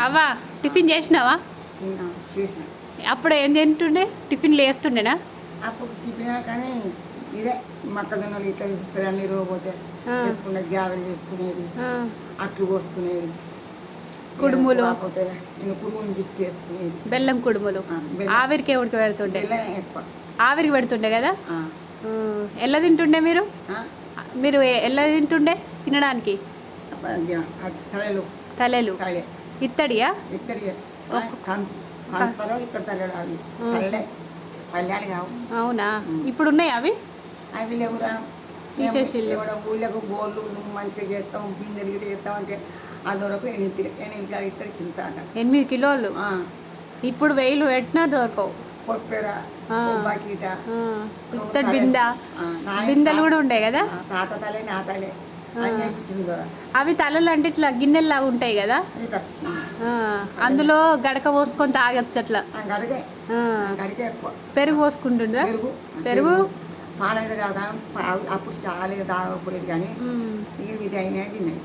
అవ్వా టిఫిన్ చేసినావా? చేసిన. అప్పుడు ఏం తింటుండే? టిఫిన్లు వేస్తుండేనా అప్పుడు చెప్పినా కానీ ఇదే మొక్కజొన్నలు ఇట్లా గ్యావెల్ ఆ, అట్లు పోసుకునేది కుడుములు. కాకపోతే నేను కుడుములు వేసుకునేది. బెల్లం కుడుములు. ఆవిరికి ఉడక పెడుతుండే? ఆవిరికి పెడుతుండే కదా? ఆ. ఉమ్, ఎలా తింటుండే మీరు? మీరు ఎ- ఎలా తింటుండే తినడానికి? తలలు. తలెలు. ఇత్తడియా? ఇత్తడి కంచు కంచుతారో ఇక్కడ తలలు అవి. తల్లే పల్లెలు. కావు. అవునా? ఇప్పుడు ఉన్నాయి అవి? అవి లేవురా. ఎవడ ఊళ్ళకు బోర్లు మంచిగా చేస్తాం బిందెలు చేస్తాం అంటే ఆ దొరకు ఎనిమిది ఎనిమిది ఇత్తడి ఇచ్చింది సార్ ఎనిమిది కిలోలు? ఇప్పుడు వెయ్యిలు పెట్టినా దొరకవు? పొప్పెర ఆ. బకీట బింద? బిందెలు కూడా ఉండే కదా? తాత తలే నా తలే. అవి తలలు అంటే ఇట్లా గిన్నెల్లాగా ఉంటాయి కదా? అందులో గడక పోసుకొని తాగొచ్చు అట్లా. పెరుగు పోసుకుంటుండ్రా? పెరుగు. కాదు అప్పుడు చాలా తాగకూడదు కానీ ఇది అయినా తిన్నాయి.